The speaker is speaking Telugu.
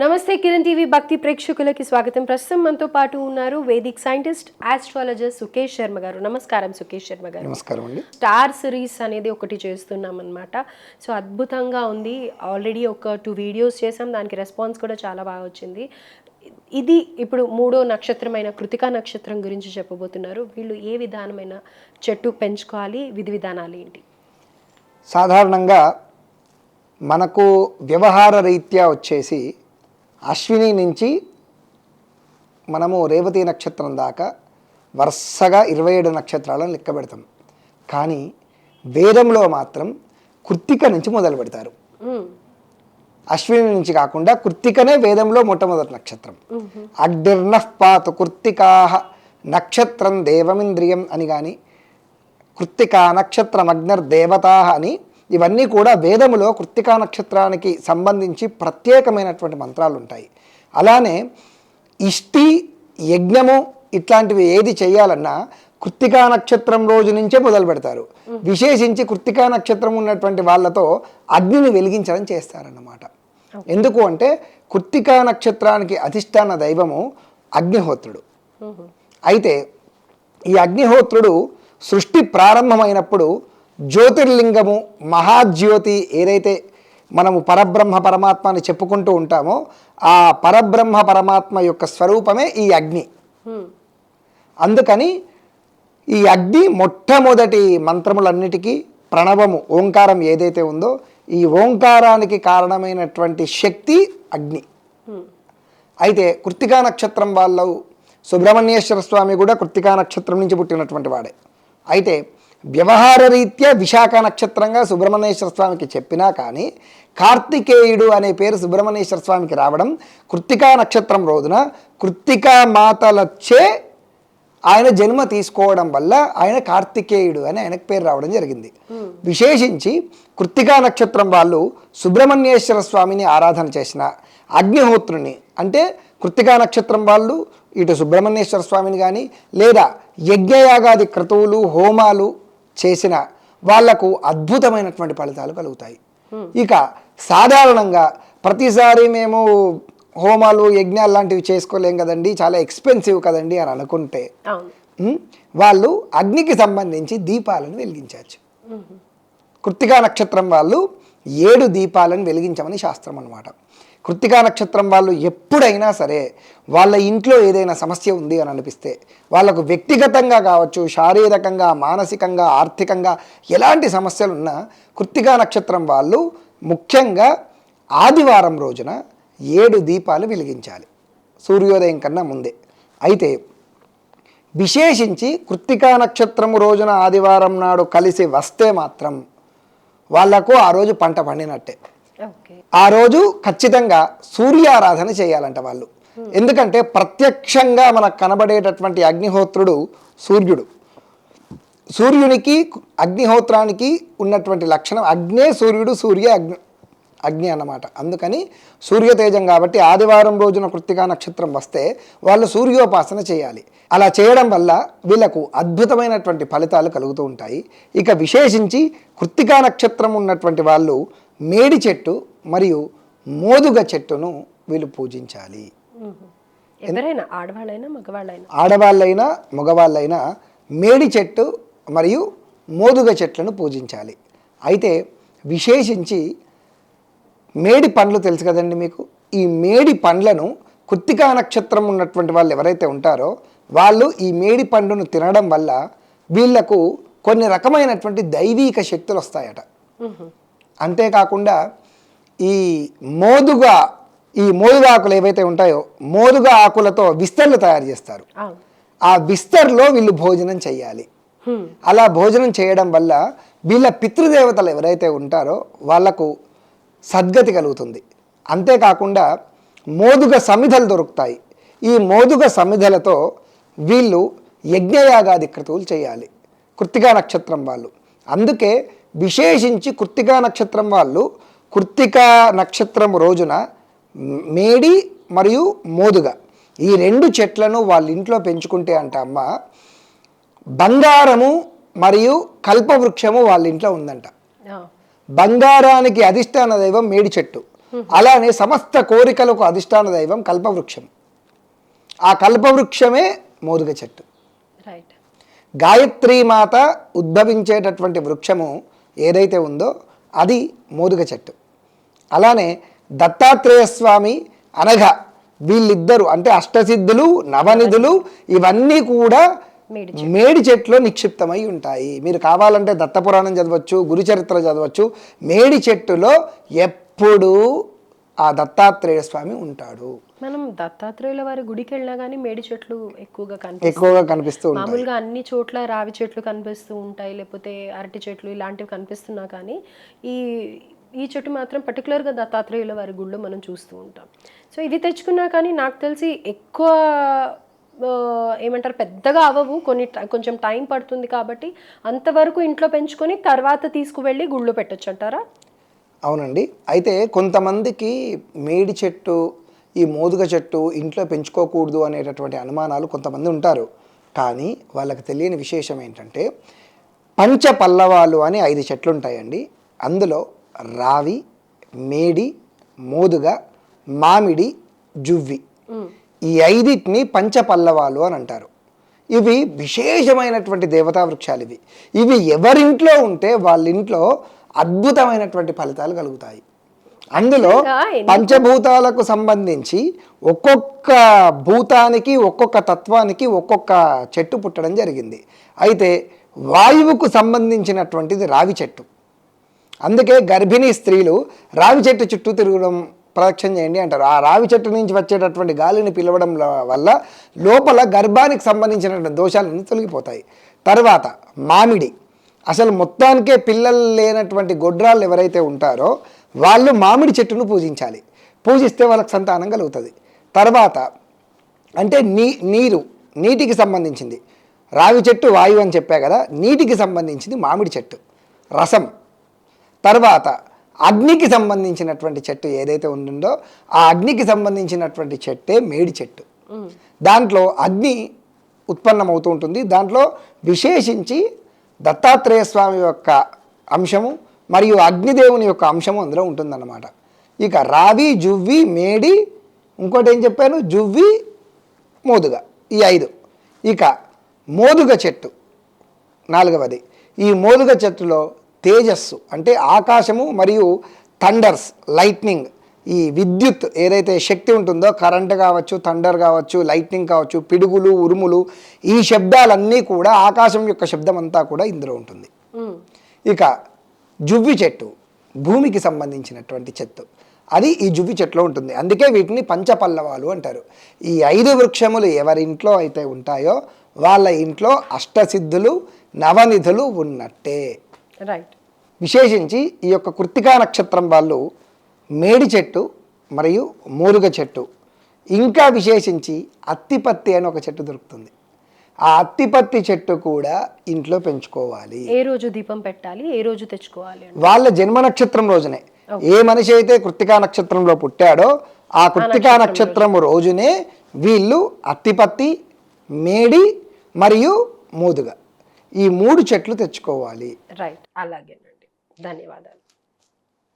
నమస్తే కిరణ్ టీవీ భక్తి ప్రేక్షకులకి స్వాగతం. ప్రస్తుతం మనతో పాటు ఉన్నారు Vedic scientist astrologer Sukesh Sharma గారు. నమస్కారం సుకేష్ శర్మ గారు. నమస్కారం అండి. స్టార్ సిరీస్ అనేది ఒకటి చేస్తున్నాం అనమాట సో అద్భుతంగా ఉంది. ఆల్రెడీ ఒక టూ వీడియోస్ చేసాం. దానికి రెస్పాన్స్ కూడా చాలా బాగా వచ్చింది. ఇది ఇప్పుడు మూడో నక్షత్రమైన కృతికా నక్షత్రం గురించి చెప్పబోతున్నారు. వీళ్ళు ఏ విధానమైన చెట్టు పెంచుకోవాలి? విధి విధానాలు ఏంటి? సాధారణంగా మనకు వ్యవహార రీత్యా వచ్చేసి అశ్విని నుంచి మనము రేవతి నక్షత్రం దాకా వరుసగా ఇరవై ఏడు నక్షత్రాలను లెక్క పెడతాం. కానీ వేదంలో మాత్రం కృత్తిక నుంచి మొదలు పెడతారు. అశ్విని నుంచి కాకుండా కృత్తికనే వేదంలో మొట్టమొదటి నక్షత్రం. అగ్నిర్నః పాతు కృత్తికాహ నక్షత్రం దేవమింద్రియం అని కానీ కృత్తికా నక్షత్రం అగ్నిర్దేవతా అని ఇవన్నీ కూడా వేదములో కృత్తికా నక్షత్రానికి సంబంధించి ప్రత్యేకమైనటువంటి మంత్రాలు ఉంటాయి అలానే ఇష్టి యజ్ఞము ఇట్లాంటివి ఏది చేయాలన్నా కృత్తికా నక్షత్రం రోజు నుంచే మొదలు పెడతారు. విశేషించి కృత్తికా నక్షత్రం ఉన్నటువంటి వాళ్ళతో అగ్నిని వెలిగించడం చేస్తారన్నమాట. ఎందుకు అంటే కృత్తికా నక్షత్రానికి అధిష్టాన దైవము అగ్నిహోత్రుడు. అయితే ఈ అగ్నిహోత్రుడు సృష్టి ప్రారంభమైనప్పుడు జ్యోతిర్లింగము మహాజ్యోతి ఏదైతే మనము పరబ్రహ్మ పరమాత్మ అని చెప్పుకుంటూ ఉంటామో ఆ పరబ్రహ్మ పరమాత్మ యొక్క స్వరూపమే ఈ అగ్ని. అందుకని ఈ అగ్ని మొట్టమొదటి మంత్రములన్నిటికీ ప్రణవము ఓంకారం ఏదైతే ఉందో ఈ ఓంకారానికి కారణమైనటువంటి శక్తి అగ్ని. అయితే కృత్తికా నక్షత్రం వాళ్ళు సుబ్రహ్మణ్యేశ్వర స్వామి కూడా కృత్తికా నక్షత్రం నుంచి పుట్టినటువంటి వాడే అయితే వ్యవహార రీత్యా విశాఖ నక్షత్రంగా సుబ్రహ్మణ్యేశ్వర స్వామికి చెప్పినా కానీ కార్తికేయుడు అనే పేరు సుబ్రహ్మణ్యేశ్వర స్వామికి రావడం కృత్తికా నక్షత్రం రోజున కృత్తికా మాతలచ్చే ఆయన జన్మ తీసుకోవడం వల్ల ఆయన కార్తికేయుడు అని ఆయనకు పేరు రావడం జరిగింది. విశేషించి కృత్తికా నక్షత్రం వాళ్ళు సుబ్రహ్మణ్యేశ్వర స్వామిని ఆరాధన చేసిన అగ్నిహోత్రుని అంటే కృత్తికా నక్షత్రం వాళ్ళు ఇటు సుబ్రహ్మణ్యేశ్వర స్వామిని కానీ లేదా యజ్ఞయాగాది క్రతువులు హోమాలు చేసిన వాళ్ళకు అద్భుతమైనటువంటి ఫలితాలు కలుగుతాయి. ఇక సాధారణంగా ప్రతిసారి మేము హోమాలు యజ్ఞాలు లాంటివి చేసుకోలేం కదండి చాలా ఎక్స్పెన్సివ్ కదండి అని అనుకుంటే వాళ్ళు అగ్నికి సంబంధించి దీపాలను వెలిగించవచ్చు. కృత్తికా నక్షత్రం వాళ్ళు ఏడు దీపాలను వెలిగించమని శాస్త్రం అన్నమాట. కృత్తికా నక్షత్రం వాళ్ళు ఎప్పుడైనా సరే వాళ్ళ ఇంట్లో ఏదైనా సమస్య ఉంది అని అనిపిస్తే వాళ్ళకు వ్యక్తిగతంగా కావచ్చు శారీరకంగా మానసికంగా ఆర్థికంగా ఎలాంటి సమస్యలు ఉన్నా కృత్తికా నక్షత్రం వాళ్ళు ముఖ్యంగా ఆదివారం రోజున ఏడు దీపాలు వెలిగించాలి. సూర్యోదయం కన్నా ముందే. అయితే విశేషించి కృత్తికా నక్షత్రము రోజున ఆదివారం నాడు కలిసి వస్తే మాత్రం వాళ్ళకు ఆ రోజు పంట పండినట్టే. ఆ రోజు ఖచ్చితంగా సూర్యారాధన చేయాలంట వాళ్ళు. ఎందుకంటే ప్రత్యక్షంగా మనకు కనబడేటటువంటి అగ్నిహోత్రుడు సూర్యుడు. సూర్యునికి అగ్నిహోత్రానికి ఉన్నటువంటి లక్షణం అగ్నే సూర్యుడు సూర్య అగ్ని అగ్ని అన్నమాట. అందుకని సూర్యతేజం కాబట్టి ఆదివారం రోజున కృత్తికా నక్షత్రం వస్తే వాళ్ళు సూర్యోపాసన చేయాలి. అలా చేయడం వల్ల వీళ్ళకు అద్భుతమైనటువంటి ఫలితాలు కలుగుతూ ఉంటాయి. ఇక విశేషించి కృత్తికా నక్షత్రం ఉన్నటువంటి వాళ్ళు మేడి చెట్టు మరియు మోదుగ చెట్టును వీళ్ళు పూజించాలి. ఆడవాళ్ళైనా మగవాళ్ళైనా మేడి చెట్టు మరియు మోదుగ చెట్లను పూజించాలి. అయితే విశేషించి మేడి పండ్లు తెలుసు కదండి మీకు? ఈ మేడి పండ్లను కృత్తికా నక్షత్రం ఉన్నటువంటి వాళ్ళు ఎవరైతే ఉంటారో వాళ్ళు ఈ మేడి పండును తినడం వల్ల వీళ్ళకు కొన్ని రకమైనటువంటి దైవీక శక్తులు వస్తాయట. అంతేకాకుండా ఈ మోదుగ ఈ మోదుగ ఆకులు ఏవైతే ఉంటాయో మోదుగ ఆకులతో విస్తర్లు తయారు చేస్తారు. ఆ విస్తర్లో వీళ్ళు భోజనం చేయాలి. అలా భోజనం చేయడం వల్ల వీళ్ళ పితృదేవతలు ఎవరైతే ఉంటారో వాళ్ళకు సద్గతి కలుగుతుంది. అంతేకాకుండా మోదుగ సమిధలు దొరుకుతాయి. ఈ మోదుగ సమిధలతో వీళ్ళు యజ్ఞయాగాది క్రతువులు చేయాలి. కృత్తికా నక్షత్రం వాళ్ళు. అందుకే విశేషించి కృత్తికా నక్షత్రం వాళ్ళు కృత్తికా నక్షత్రం రోజున మేడి మరియు మోదుగ. ఈ రెండు చెట్లను వాళ్ళ ఇంట్లో పెంచుకుంటే అంట అమ్మ బంగారము మరియు కల్పవృక్షము వాళ్ళ ఇంట్లో ఉందంట. బంగారానికి అధిష్టాన దైవం మేడి చెట్టు. అలానే సమస్త కోరికలకు అధిష్టాన దైవం కల్పవృక్షం. ఆ కల్పవృక్షమే మోదుగ చెట్టు. రైట్ గాయత్రీ మాత ఉద్భవించేటటువంటి వృక్షము ఏదైతే ఉందో అది మోదుగ చెట్టు. అలానే దత్తాత్రేయ స్వామి అనగా వీళ్ళిద్దరు అంటే అష్టసిద్ధులు నవనిధులు ఇవన్నీ కూడా మేడి చెట్లో. నిక్షిప్తమై ఉంటాయి. మీరు కావాలంటే దత్తపురాణం చదవచ్చు గురుచరిత్ర చదవచ్చు. మేడి చెట్టులో ఎప్పుడూ ఆ దత్తాత్రేయ స్వామి ఉంటాడు. మనం దత్తాత్రేయుల వారి గుడికి వెళ్ళినా కానీ మేడి చెట్లు ఎక్కువగా కనిపిస్తాయి ఎక్కువగా కనిపిస్తూ ఉంటాయి. మామూలుగా అన్ని చోట్ల రావి చెట్లు కనిపిస్తూ ఉంటాయి లేకపోతే అరటి చెట్లు ఇలాంటివి కనిపిస్తున్నా కానీ ఈ ఈ చెట్టు మాత్రం పర్టికులర్గా దత్తాత్రేయుల వారి గుళ్ళో మనం చూస్తూ ఉంటాం. సో ఇది తెచ్చుకున్నా కానీ నాకు తెలిసి ఎక్కువ ఏమంటారు పెద్దగా అవ్వవు కొన్ని కొంచెం టైం పడుతుంది కాబట్టి అంతవరకు ఇంట్లో పెంచుకొని తర్వాత తీసుకువెళ్ళి గుళ్ళో పెట్టొచ్చు అంటారా? అవునండి. అయితే కొంతమందికి మేడి చెట్టు ఈ మోదుగ చెట్టు ఇంట్లో పెంచుకోకూడదు అనేటటువంటి అనుమానాలు కొంతమంది ఉంటారు. కానీ వాళ్ళకి తెలియని విశేషం ఏంటంటే పంచ పల్లవాలు అని ఐదు చెట్లు ఉంటాయండి అందులో రావి మేడి మోదుగ మామిడి జువ్వి. ఈ ఐదిటిని పంచ పల్లవాలు అని అంటారు. ఇవి విశేషమైనటువంటి దేవతా వృక్షాలు ఇవి. ఇవి ఎవరింట్లో ఉంటే వాళ్ళ ఇంట్లో అద్భుతమైనటువంటి ఫలితాలు కలుగుతాయి. అందులో పంచభూతాలకు సంబంధించి ఒక్కొక్క భూతానికి ఒక్కొక్క తత్వానికి ఒక్కొక్క చెట్టు పుట్టడం జరిగింది. అయితే వాయువుకు సంబంధించినటువంటిది రావి చెట్టు. అందుకే గర్భిణీ స్త్రీలు రావి చెట్టు చుట్టూ తిరగడం ప్రదక్షిణ చేయండి అంటారు. ఆ రావి చెట్టు నుంచి వచ్చేటటువంటి గాలిని పిలవడం వల్ల లోపల గర్భానికి సంబంధించినటువంటి దోషాలన్నీ తొలగిపోతాయి. తర్వాత మామిడి. అసలు మొత్తానికే పిల్లలు లేనటువంటి గొడ్రాళ్ళు ఎవరైతే ఉంటారో వాళ్ళు మామిడి చెట్టును పూజించాలి. పూజిస్తే వాళ్ళకి సంతానం కలుగుతుంది. తర్వాత అంటే నీ నీరు నీటికి సంబంధించింది. రావి చెట్టు వాయువు అని చెప్పా కదా నీటికి సంబంధించింది మామిడి చెట్టు. రసం. తర్వాత అగ్నికి సంబంధించినటువంటి చెట్టు ఏదైతే ఉంటుందో ఆ అగ్నికి సంబంధించినటువంటి చెట్టే మేడి చెట్టు. దాంట్లో అగ్ని ఉత్పన్నమవుతూ ఉంటుంది. దాంట్లో విశేషించి దత్తాత్రేయ స్వామి యొక్క అంశము మరియు అగ్నిదేవుని యొక్క అంశము అందులో ఉంటుందన్నమాట. ఇక రావి జువ్వి మేడి ఇంకోటి ఏం చెప్పాను? జువ్వి మోదుగ ఈ ఐదు. ఇక మోదుగ చెట్టు నాలుగవది. ఈ మోదుగ చెట్టులో తేజస్సు అంటే ఆకాశము మరియు థండర్స్ లైట్నింగ్. ఈ విద్యుత్ ఏదైతే శక్తి ఉంటుందో కరెంట్ కావచ్చు థండర్ కావచ్చు లైట్నింగ్ కావచ్చు పిడుగులు ఉరుములు ఈ శబ్దాలన్నీ కూడా ఆకాశం యొక్క శబ్దం అంతా కూడా ఇందులో ఉంటుంది. ఇక జువ్వి చెట్టు భూమికి సంబంధించినటువంటి చెట్టు. అది ఈ జువ్వి చెట్టులో ఉంటుంది. అందుకే వీటిని పంచపల్లవాలు అంటారు. ఈ ఐదు వృక్షములు ఎవరింట్లో అయితే ఉంటాయో వాళ్ళ ఇంట్లో అష్టసిద్ధులు నవనిధులు ఉన్నట్టే. రైట్ విశేషించి ఈ యొక్క కృత్తికా నక్షత్రం వాళ్ళు మేడి చెట్టు మరియు మోరుగ చెట్టు. ఇంకా విశేషించి అత్తిపత్తి అని ఒక చెట్టు దొరుకుతుంది. ఆ అత్తిపత్తి చెట్టు కూడా ఇంట్లో పెంచుకోవాలి. ఏ రోజు దీపం పెట్టాలి ఏ రోజు తెచ్చుకోవాలి వాళ్ళ జన్మ నక్షత్రం రోజునే. ఏ మనిషి అయితే కృత్తికా నక్షత్రంలో పుట్టాడో ఆ కృత్తికా నక్షత్రం రోజునే వీళ్ళు అత్తిపత్తి మేడి మరియు మోదుగ. ఈ మూడు చెట్లు తెచ్చుకోవాలి. రైట్ అలాగేనండి. ధన్యవాదాలు.